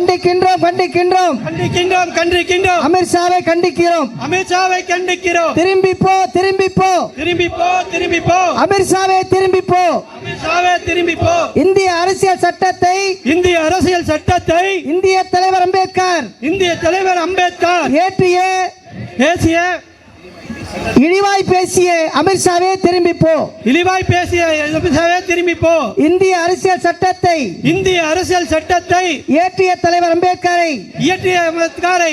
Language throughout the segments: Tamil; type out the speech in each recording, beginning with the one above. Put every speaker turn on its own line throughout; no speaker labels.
கண்டிக்கின்றோம் கண்டிக்கின்றோம்.
கண்டிக்கின்றோம் கண்டிக்கின்றோம்.
அமித்ஷாவை கண்டிக்கிறோம்
அமித்ஷாவை கண்டிக்கிறோம்.
திரும்பி போ திரும்பி போ
திரும்பி போ திரும்பி போ
அமித்ஷாவை திரும்பி போ
அமித்ஷாவே திரும்பி போ
இந்திய அரசியல் சட்டத்தை
இந்திய அரசியல் சட்டத்தை
இந்திய தலைவர் அம்பேத்கர்
இந்திய தலைவர் அம்பேத்கர்
ஏற்றிய
பேசிய
இழிவாய் பேசிய அமித்ஷாவே திரும்பி போ
இழிவாய் பேசிய அமித்ஷாவே திரும்பி போ
இந்திய அரசியல் சட்டத்தை
இந்திய அரசியல் சட்டத்தை
ஏற்றிய தலைவர் அம்பேத்கரை
இயற்றிய அம்பேத்கரை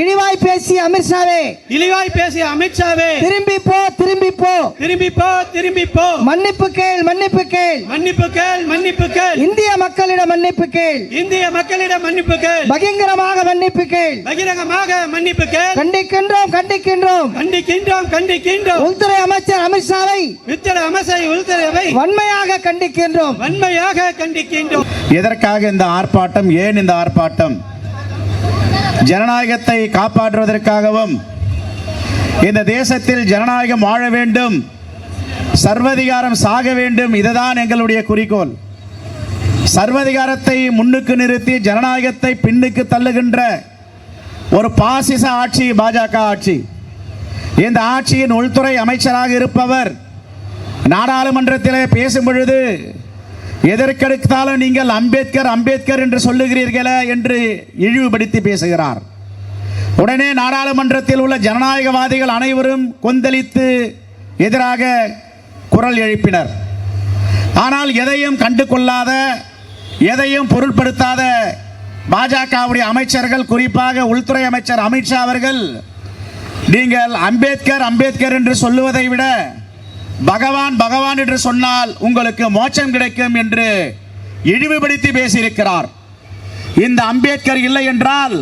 இழிவாய் பேசிய அமித்ஷாவே
இழிவாய் பேசிய அமித்ஷாவே
திரும்பி போ திரும்பி போ.
திரும்பி போ திரும்பி போ.
மன்னிப்பு கேள் மன்னிப்பு கேள்.
மன்னிப்பு கேள் மன்னிப்பு கேள்.
இந்திய மக்களிடம் மன்னிப்பு கேள்.
இந்திய மக்களிடம் மன்னிப்பு கேள்.
பகிங்கரமாக மன்னிப்பு கேள்.
பகிரங்கமாக மன்னிப்பு கேள்.
கண்டிக்கின்றோம் கண்டிக்கின்றோம்.
கண்டிக்கின்றோம் கண்டிக்கின்றோம்.
உள்துறை அமைச்சர் அமித்ஷாவை
உத்தர அமைச்சரை உள்துறைவை
வன்மையாக கண்டிக்கின்றோம்.
வன்மையாக கண்டிக்கின்றோம்.
எதற்காக இந்த ஆர்ப்பாட்டம்? ஏன் இந்த ஆர்ப்பாட்டம்? ஜனநாயகத்தை காப்பாற்றுவதற்காகவும் இந்த தேசத்தில் ஜனநாயகம் வாழ வேண்டும் சர்வதிகாரம் சாக வேண்டும் இதுதான் எங்களுடைய குறிக்கோள். சர்வதிகாரத்தை முன்னுக்கு நிறுத்தி ஜனநாயகத்தை பின்னுக்கு தள்ளுகின்ற ஒரு பாசிச ஆட்சி பாஜக ஆட்சி. இந்த ஆட்சியின் உள்துறை அமைச்சராக இருப்பவர் நாடாளுமன்றத்திலே பேசும் பொழுது எதற்கெடுத்தாலும் நீங்கள் அம்பேத்கர் அம்பேத்கர் என்று சொல்லுகிறீர்களே என்று இழிவுபடுத்தி பேசுகிறார். உடனே நாடாளுமன்றத்தில் உள்ள ஜனநாயகவாதிகள் அனைவரும் கொந்தளித்து எதிராக குரல் எழுப்பினர். ஆனால் எதையும் கண்டு கொள்ளாத எதையும் பொருட்படுத்தாத பாஜகவுடைய அமைச்சர்கள் குறிப்பாக உள்துறை அமைச்சர் அமித்ஷா அவர்கள் நீங்கள் அம்பேத்கர் அம்பேத்கர் என்று சொல்லுவதை விட பகவான் பகவான் என்று சொன்னால் உங்களுக்கு மோட்சம் கிடைக்கும் என்று இழிவுபடுத்தி பேசியிருக்கிறார். இந்த அம்பேத்கர் இல்லை என்றால்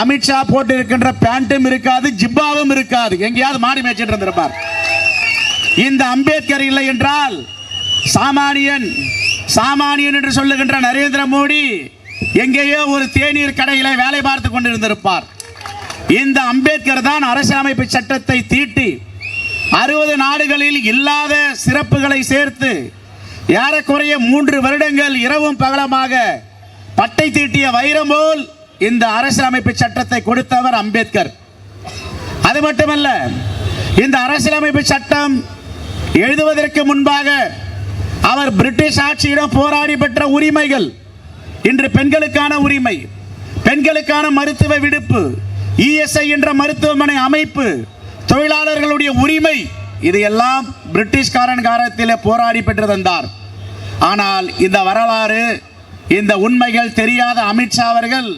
அமித்ஷா போட்டு இருக்கின்ற பேண்ட்டும் இருக்காது ஜிப்பாவும் இருக்காது. எங்கேயாவது மாடி மேய்ச்சிட்டு இருந்திருப்பார். இந்த அம்பேத்கர் இல்லை என்றால் சாமானியன் சாமானியன் என்று சொல்லுகின்ற நரேந்திர மோடி எங்கேயோ ஒரு தேநீர் கடையில வேலை பார்த்து கொண்டிருந்திருப்பார். இந்த அம்பேத்கர் தான் அரசியலமைப்பு சட்டத்தை தீட்டி அறுபது நாடுகளில் இல்லாத சிறப்புகளை சேர்த்து ஏறக்குறைய மூன்று வருடங்கள் இரவும் பகலமாக பட்டை தீட்டிய வைரம் போல் இந்த அரசியலமைப்பு சட்டத்தை கொடுத்தவர் அம்பேத்கர். அது மட்டுமல்ல இந்த அரசியலமைப்பு சட்டம் எழுதுவதற்கு முன்பாக அவர் பிரிட்டிஷ் ஆட்சியிடம் போராடி பெற்ற உரிமைகள் இன்று பெண்களுக்கான உரிமை பெண்களுக்கான மருத்துவ விடுப்பு இஎஸ்ஐ என்ற மருத்துவமனை அமைப்பு தொழிலாளர்களுடைய உரிமை இதையெல்லாம் பிரிட்டிஷ்காரன் காலத்தில் போராடி பெற்று தந்தார் ஆனால் இந்த வரலாறு இந்த உண்மைகள் தெரியாத அமித்ஷா அவர்கள்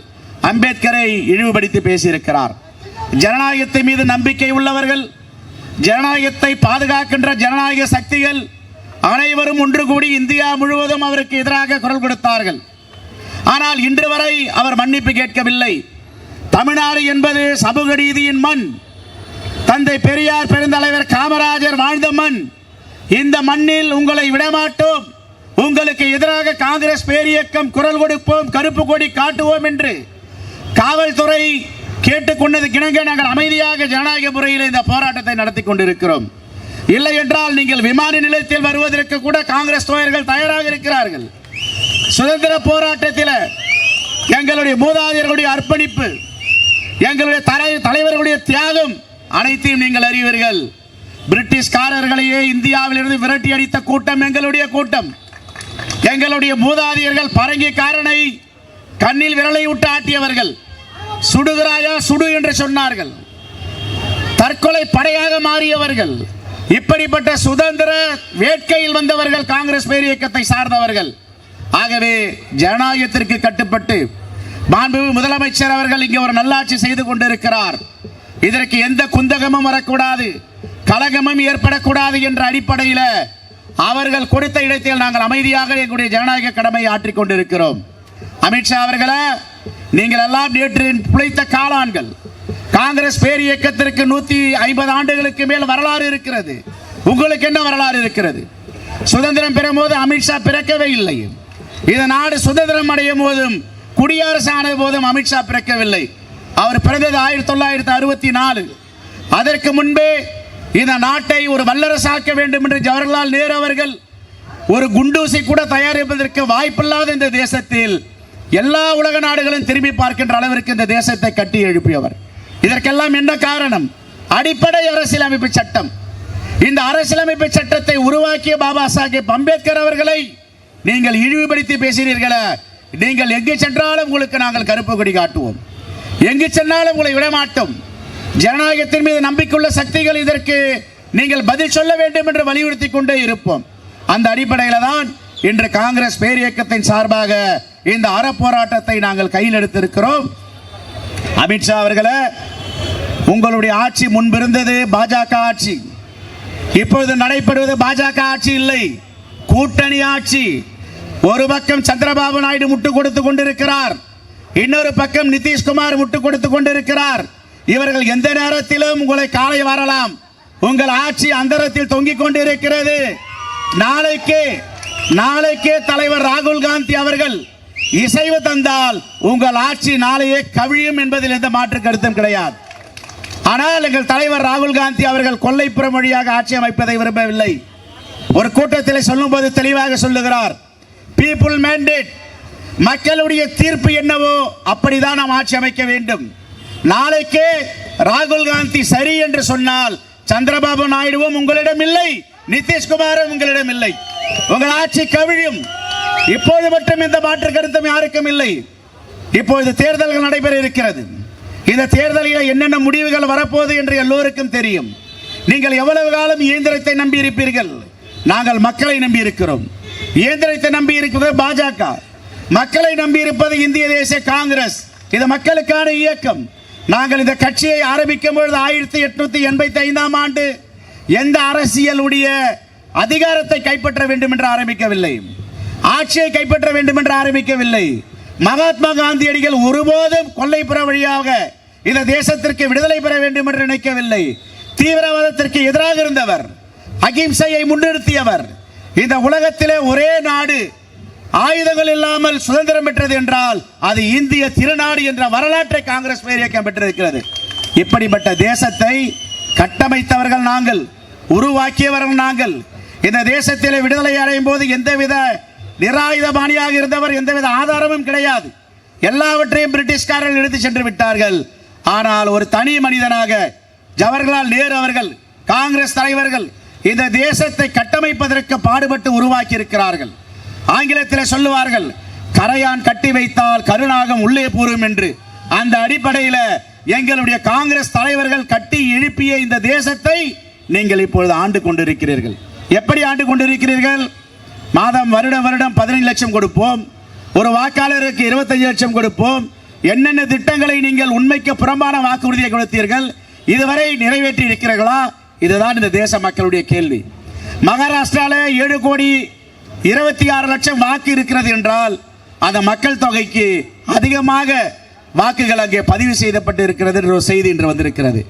அம்பேத்கரை இழிவுபடுத்தி பேசியிருக்கிறார். ஜனநாயகத்தை மீது நம்பிக்கை உள்ளவர்கள் ஜனநாயகத்தை பாதுகாக்கின்ற ஜனநாயக சக்திகள் அனைவரும் ஒன்று கூடி இந்தியா முழுவதும் அவருக்கு எதிராக குரல் கொடுத்தார்கள். ஆனால் இன்று வரை அவர் மன்னிப்பு கேட்கவில்லை. தமிழ்நாடு என்பது சமூக ரீதியின் மண். தந்தை பெரியார் பெருந்தலைவர் காமராஜர் வாழ்ந்த மண். இந்த மண்ணில் உங்களை விடமாட்டோம். உங்களுக்கு எதிராக காங்கிரஸ் பேரியக்கம் குரல் கொடுப்போம் கருப்பு கொடி காட்டுவோம் என்று காவல்துறை கேட்டுக்கொண்டது கிணங்க நாங்கள் அமைதியாக ஜனநாயக முறையில் இந்த போராட்டத்தை நடத்தி கொண்டிருக்கிறோம். இல்லை என்றால் நீங்கள் விமான நிலையத்தில் வருவதற்கு கூட காங்கிரஸ் தோழர்கள் தயாராக இருக்கிறார்கள். சுதந்திர போராட்டத்தில் எங்களுடைய மூதாதையர்களுடைய அர்ப்பணிப்பு எங்களுடைய தலை தலைவர்களுடைய தியாகம் அனைத்தையும் நீங்கள் அறிவீர்கள். பிரிட்டிஷ்காரர்களையே இந்தியாவிலிருந்து விரட்டி அடித்த கூட்டம் எங்களுடைய கூட்டம். எங்களுடைய மூதாதையர்கள் பரங்கிக்காரனை கண்ணில் விரலை விட்டு ஆட்டியவர்கள். சுடுகிறாயா சுடு என்று சொன்னார்கள். தற்கொலை படையாக மாறியவர்கள். இப்படிப்பட்ட சுதந்திர வேட்கையில் வந்தவர்கள் காங்கிரஸ் பேர் இயக்கத்தை சார்ந்தவர்கள். ஆகவே ஜனநாயகத்திற்கு கட்டுப்பட்டு மாண்பு முதலமைச்சர் அவர்கள் இங்கே ஒரு நல்லாட்சி செய்து கொண்டிருக்கிறார். இதற்கு எந்த குந்தகமும் வரக்கூடாது. கலகமும் ஏற்படக்கூடாது என்ற அடிப்படையில் அவர்கள் கொடுத்த இடத்தில் நாங்கள் அமைதியாக எங்களுடைய ஜனநாயக கடமையை ஆற்றிக் கொண்டிருக்கிறோம். அமித்ஷா அவர்களே நீங்கள் எல்லாம் நேற்று பிழைத்த காளான்கள். காங்கிரஸ் பேர் இயக்கத்திற்கு நூத்தி ஐம்பது ஆண்டுகளுக்கு மேல் வரலாறு இருக்கிறது. உங்களுக்கு என்ன வரலாறு இருக்கிறது? சுதந்திரம் பெறும் போது அமித்ஷா பிறக்கவே இல்லை. இந்த நாடு சுதந்திரம் அடையும் போதும் குடியரசு ஆன போதும் அமித்ஷா பிறக்கவில்லை. அவர் பிறந்தது ஆயிரத்தி தொள்ளாயிரத்தி அறுபத்தி நாலு. அதற்கு முன்பே இந்த நாட்டை ஒரு வல்லரசாக்க வேண்டும் என்று ஜவஹர்லால் நேரு அவர்கள் ஒரு குண்டூசி கூட தயாரிப்பதற்கு வாய்ப்பில்லாத இந்த தேசத்தில் எல்லா உலக நாடுகளும் திரும்பி பார்க்கின்ற அளவிற்கு இந்த தேசத்தை கட்டி எழுப்பியவர். இதற்கெல்லாம் என்ன காரணம்? அடிப்படை அரசியலமைப்பு சட்டம். இந்த அரசியலமைப்பு சட்டத்தை உருவாக்கிய பாபா சாஹேப் அம்பேத்கர் அவர்களை நீங்கள் இழிவுபடுத்தி பேசினீர்களே. நீங்கள் எங்கு சென்றாலும் உங்களுக்கு நாங்கள் கருப்பு கொடி காட்டுவோம். எங்கு சென்றாலும் உங்களை விடமாட்டோம். ஜனநாயகத்தின் மீது நம்பிக்கையுள்ள சக்திகள் இதற்கு நீங்கள் பதில் சொல்ல வேண்டும் என்று வலியுறுத்தி கொண்டே இருப்போம். அந்த அடிப்படையில் தான் இன்று காங்கிரஸ் பேரியக்கத்தின் சார்பாக இந்த அறப்போராட்டத்தை நாங்கள் கையில் எடுத்திருக்கிறோம். அமித்ஷா அவர்களே உங்களுடைய ஆட்சி முன்பிருந்தது பாஜக ஆட்சி. இப்பொழுது நடைபெறுவது பாஜக ஆட்சி இல்லை. கூட்டணி ஆட்சி. ஒரு பக்கம் சந்திரபாபு நாயுடு முட்டு கொடுத்து கொண்டிருக்கிறார். இன்னொரு பக்கம் நிதிஷ்குமார் விட்டு கொடுத்து கொண்டிருக்கிறார். இவர்கள் எந்த நேரத்திலும் உங்களை காலை வரலாம். உங்கள் ஆட்சி அந்தரத்தில் தொங்கிக் கொண்டிருக்கிறது. நாளைக்கு நாளைக்கே தலைவர் ராகுல் காந்தி அவர்கள் இசைவு தந்தால் உங்கள் ஆட்சி நாளையே கவிழும் என்பதில் எந்த மாற்று கருத்தும் கிடையாது. ஆனால் எங்கள் தலைவர் ராகுல் காந்தி அவர்கள் கொல்லைப்புற மொழியாக ஆட்சி அமைப்பதை விரும்பவில்லை. ஒரு கூட்டத்தில் சொல்லும்போது தெளிவாக சொல்லுகிறார். பீப்புள் மேண்டேட் மக்களுடைய தீர்ப்பு என்னவோ அப்படிதான் நாம் ஆட்சி அமைக்க வேண்டும். நாளைக்கே ராகுல் காந்தி சரி என்று சொன்னால் சந்திரபாபு நாயுடுவும் உங்களிடம் இல்லை நிதிஷ்குமாரும் உங்களிடம் இல்லை. உங்கள் ஆட்சி கவிழும். இப்போது மட்டும் இந்த மாற்று கருத்தும் யாருக்கும் இல்லை. இப்போது தேர்தல்கள் நடைபெற இருக்கிறது. இந்த தேர்தலில் என்னென்ன முடிவுகள் வரப்போகுது என்று எல்லோருக்கும் தெரியும். நீங்கள் எவ்வளவு காலம் இயந்திரத்தை நம்பி இருப்பீர்கள் நாங்கள் மக்களை நம்பி இருக்கிறோம் இயந்திரத்தை நம்பி இருக்கிறது பாஜக. மக்களை நம்பி இருப்பது இந்திய தேசிய காங்கிரஸ். இது மக்களுக்கான இயக்கம். நாங்கள் இந்த கட்சியை ஆரம்பிக்கும் பொழுது ஆயிரத்தி எட்நூத்தி எண்பத்தி ஐந்தாம் ஆண்டு எந்த அரசியலுடைய அதிகாரத்தை கைப்பற்ற வேண்டும் என்று ஆரம்பிக்கவில்லை. ஆட்சியை கைப்பற்ற வேண்டும் என்று ஆரம்பிக்கவில்லை. மகாத்மா காந்தியடிகள் ஒருபோதும் கொல்லைப்புற வழியாக இந்த தேசத்திற்கு விடுதலை பெற வேண்டும் என்று நினைக்கவில்லை. தீவிரவாதத்திற்கு எதிராக இருந்தவர். அகிம்சையை முன்னிறுத்தியவர். இந்த உலகத்திலே ஒரே நாடு ஆயுதங்கள் இல்லாமல் சுதந்திரம் பெற்றது என்றால் அது இந்திய திருநாடு என்ற வரலாற்றை காங்கிரஸ் பேர் இயக்கம் பெற்றிருக்கிறது. இப்படிப்பட்ட தேசத்தை கட்டமைத்தவர்கள் நாங்கள் உருவாக்கியவர்கள் நாங்கள் இந்த தேசத்திலே விடுதலை அடையும் போது எந்தவித நிராயுதபாணியாக இருந்தவர் எந்தவித ஆதாரமும் கிடையாது. எல்லாவற்றையும் பிரிட்டிஷ்காரர்கள் எடுத்து சென்று விட்டார்கள். ஆனால் ஒரு தனி மனிதனாக ஜவஹர்லால் நேரு அவர்கள் காங்கிரஸ் தலைவர்கள் இந்த தேசத்தை கட்டமைப்பதற்கு பாடுபட்டு உருவாக்கி இருக்கிறார்கள் ஆங்கிலத்தில் சொல்லுவார்கள் கரையான் கட்டி வைத்தால் கருணாகம் உள்ளே போரும் என்று. அந்த அடிப்படையில் எங்களுடைய காங்கிரஸ் தலைவர்கள் கட்டி எழுப்பிய இந்த தேசத்தை நீங்கள் இப்பொழுது ஆண்டு கொண்டிருக்கிறீர்கள். எப்படி ஆண்டு கொண்டிருக்கிறீர்கள்? மாதம் வருடம் வருடம் பதினைந்து லட்சம் கொடுப்போம். ஒரு வாக்காளருக்கு இருபத்தஞ்சு லட்சம் கொடுப்போம். என்னென்ன திட்டங்களை நீங்கள் உண்மைக்கு புறம்பான வாக்குறுதியை கொடுத்தீர்கள்? இதுவரை நிறைவேற்றி இருக்கிறீர்களா? இதுதான் இந்த தேச மக்களுடைய கேள்வி. மகாராஷ்டிராவில் ஏழு கோடி இருபத்தி ஆறு லட்சம் வாக்கு இருக்கிறது என்றால் அந்த மக்கள் தொகைக்கு அதிகமாக வாக்குகள் அங்கே பதிவு செய்யப்பட்டு இருக்கிறது என்ற ஒரு செய்தி இன்று வந்திருக்கிறது.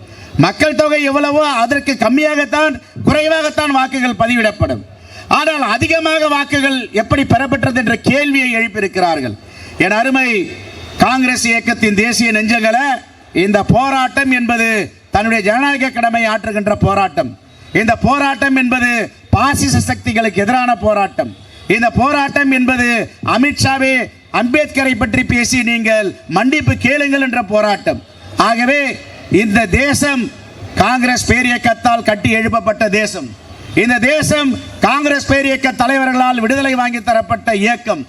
மக்கள் தொகை எவ்வளவோ அதற்கு கம்மியாகத்தான் குறைவாகத்தான் வாக்குகள் பதிவிடப்படும். ஆனால் அதிகமாக வாக்குகள் எப்படி பெறப்பட்டது என்ற கேள்வியை எழுப்பியிருக்கிறார்கள். என் அருமை காங்கிரஸ் இயக்கத்தின் தேசிய நெஞ்சங்களை இந்த போராட்டம் என்பது தன்னுடைய ஜனநாயக கடமை ஆற்றுகின்ற போராட்டம். இந்த போராட்டம் என்பது பாசிச சக்திகளுக்கு எதிரான போராட்டம். இந்த போராட்டம் என்பது அமித்ஷாவே அம்பேத்கரை பற்றி பேசி நீங்கள் மன்னிப்பு கேளுங்கள் என்ற போராட்டம். ஆகவே இந்த தேசம் காங்கிரஸ் பேரியக்கத்தால் கட்டி எழுப்பப்பட்ட தேசம். இந்த தேசம் காங்கிரஸ் பேரியக்க தலைவர்களால் விடுதலை வாங்கி தரப்பட்ட இயக்கம்.